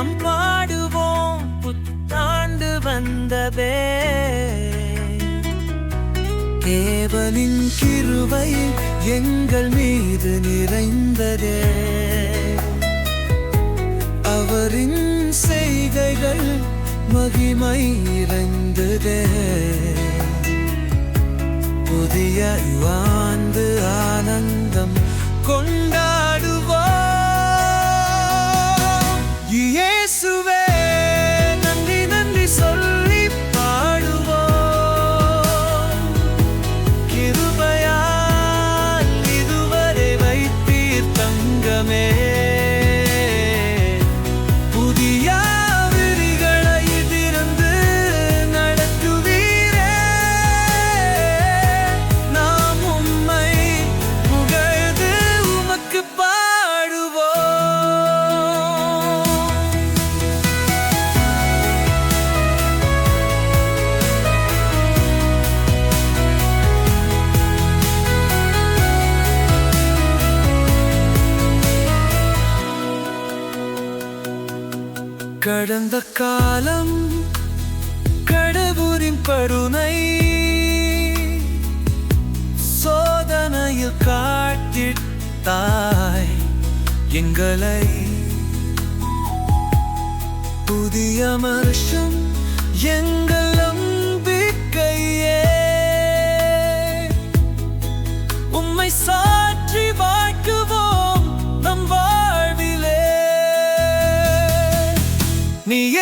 நாம் பாடுவோம் புத்தாண்டு வந்ததே. தேவனின் கிருவை எங்கள் மீது நிறைந்ததே. அவரின் செய்கைகள் மகிமை இறந்ததே புதிய ஆண்டு ஆனந்தம் கொண்டா கடந்த காலம் கடவுரின் கருணை. சோதனையில் காட்டிட்டாய் எங்களை. புதிய மனுஷம் எங்கள் Niin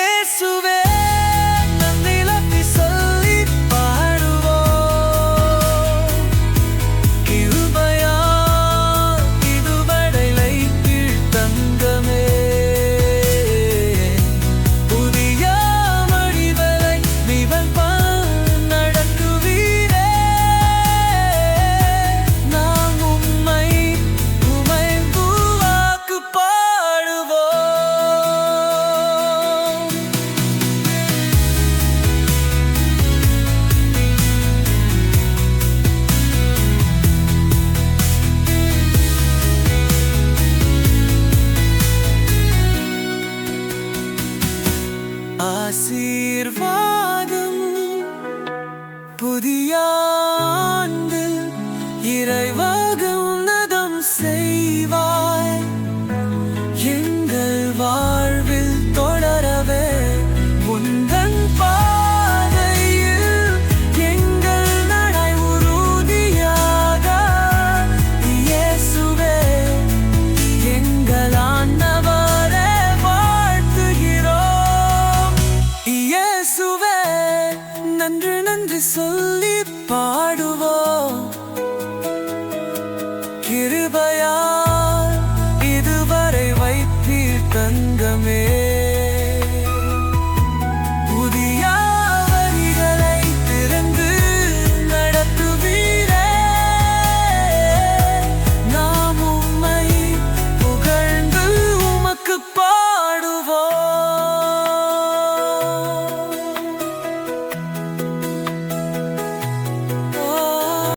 ஆசீர்வாதம். புதிய ஆண்டு